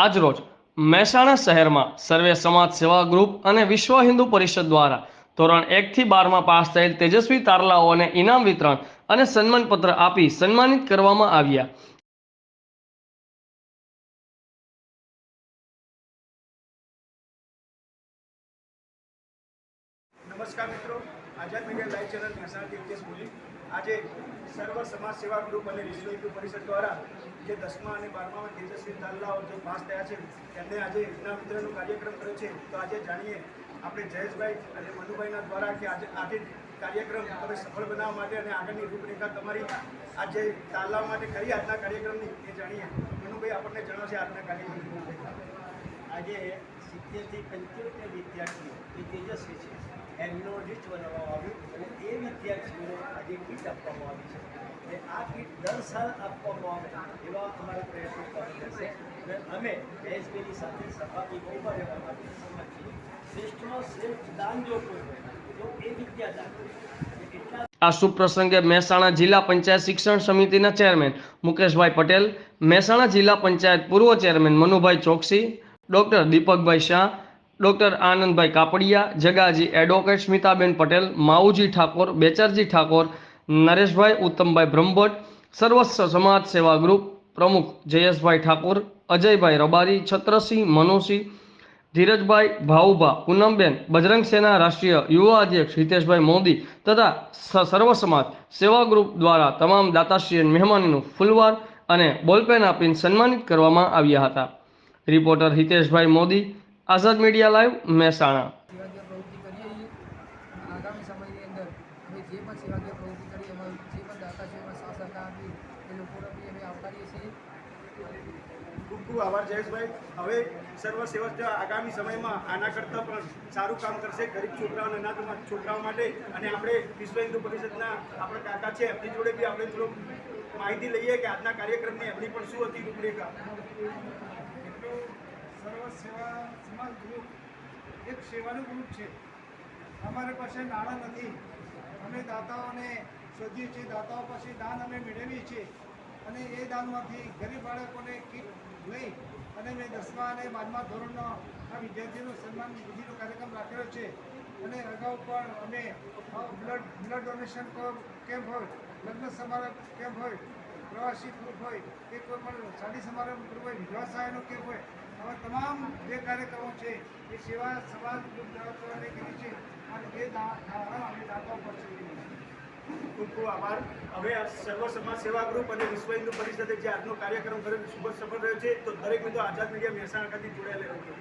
આજરોજ મહેસાણા શહેરમાં સર્વે સમાજ સેવા ગ્રુપ અને વિશ્વ હિન્દુ પરિષદ દ્વારા ધોરણ એકથી બારમાં પાસ થયેલ તેજસ્વી તારલાઓને ઇનામ વિતરણ અને સન્માનપત્ર આપી સન્માનિત કરવામાં આવ્યા. નમસ્કાર મિત્રો. આઝાદ મીડિયા લાઈવ ચેનલ મહેસાણાથી ઇતિહાસ બોલી આજે સર્વ સમાજ સેવા ગ્રુપ અને વિશ્વ પરિષદ દ્વારા જે દસમા અને બારમામાં તેજસ્વી તાલાઓ જે પાસ થયા છે, તેમને આજે ઇનામ મિત્રનો કાર્યક્રમ કર્યો છે. તો આજે જાણીએ આપણે જયેશભાઈ અને મનુભાઈના દ્વારા કે આજે આજે કાર્યક્રમ તમે સફળ બનાવવા માટે અને આગળની રૂપરેખા તમારી આજે તાલાવ માટે કરી આજના કાર્યક્રમની એ જાણીએ. મનુભાઈ, આપણને જણાવશે આજના કાર્યક્રમની રૂપરેખા. આજે સિત્તેરથી પંચોતેર વિદ્યાર્થીઓ એ તેજસ્વી છે. એમનો લિસ્ટ બનાવવામાં આવ્યું અને એ વિદ્યાર્થીઓને આજે કીટ આપવામાં આવી છે. અને આ કીટ દર સાલ આપવામાં આવે એવા અમારા પ્રયત્નો ચાલુ રહેશે. અને અમે એસબીની સાથે સભાથી બહુ રહેવા માટે સહમત છીએ. શ્રેષ્ઠમાં શ્રેષ્ઠ દાન જો કોઈ હોય, તો એ વિદ્યાદાન. એટલા આ શુભ પ્રસંગે મહેસાણા જિલ્લા પંચાયત શિક્ષણ સમિતિના ચેરમેન મુકેશભાઈ પટેલ, મહેસાણા જિલ્લા પંચાયત પૂર્વ chairman Manubhai Choksi doctor Deepakbhai Shah, doctor Anandbhai Kapadia, Jagaji advocate Smitaben Patel, Mauji Thakor, Becharji Thakor, Nareshbhai Uttambhai Brahmbhatt, સર્વસ્વ સમાજ સેવા ગ્રુપ પ્રમુખ જયેશભાઈ ઠાકોર, અજયભાઈ રબારી, છત્રસિંહ મનુસિંહ ધીરજભાઈ ભાઉભા, પૂનમબેન, બજરંગ સેના રાષ્ટ્રીય યુવા અધ્યક્ષ હિતેશભાઈ મોદી તથા સર્વ સમાજ સેવા ગ્રુપ દ્વારા તમામ દાતાશ્રી મહેમાનીનું ફૂલવાર અને બોલપેન આપીને સન્માનિત કરવામાં આવ્યા હતા. Reporter Hiteshbhai Modi Azad media live Mehsana. સેવાકીય પ્રવૃત્તિ કરીએ છીએ અને આગામી સમયની અંદર અમે જે પણ સેવાકીય પ્રવૃત્તિ કરીએ એમાં જે પણ દાતા સાથ સહકાર આપી એ લોકોને બી અમે આવકારીએ છીએ. ખૂબ ખૂબ આભાર જયેશભાઈ. હવે સર્વ સેવક આગામી સમયમાં આના કરતાં પણ સારું કામ કરશે ગરીબ છોકરાઓ અને અનાથ છોકરાઓ માટે. અને આપણે વિશ્વ હિન્દુ પરિષદના આપણા કાકા છે એમની જોડે બી આપણે થોડું માહિતી લઈએ કે આજના કાર્યક્રમની એમની પણ શું હતી રૂપરેખા. સર્વ સેવા સમાજ ગ્રુપ એક સેવાનું ગ્રુપ છે. અમારી પાસે નાણાં નથી. અમે દાતાઓને શોધીએ છીએ, દાતાઓ પાસે દાન અમે મેળવીએ છીએ. અને એ દાનમાંથી ગરીબ બાળકોને કીટ લઈ અને મેં દસમા અને બારમા ધોરણનો આ વિદ્યાર્થીનું સન્માન વિધિનો કાર્યક્રમ રાખેલો છે. અને અગાઉ પણ અમે બ્લડ બ્લડ ડોનેશન કેમ્પ હોય, લગ્ન સમારોહ કેમ્પ હોય પ્રવાસી ગ્રુપ હોય, કે કોઈ પણ શાદી સમારંભ ગ્રુપ હોય, વિધવા સહાયનો કેમ્પ હોય, આવા તમામ જે કાર્યક્રમો છે, એ સેવા સમાજ કરવાની કરી છે. અને એ ધારણા અમે દાખવા છે ખૂબ ખૂબ આભાર. હવે આ સર્વ સમાજ સેવા ગ્રુપ અને વિશ્વ હિન્દુ પરિષદે જે આજનો કાર્યક્રમ કર્યો, ખૂબ જ સફળ રહ્યો છે. તો દરેક મિત્રો આઝાદ મીડિયા મહેસાણા ખાતે જોડાયેલા રહેજો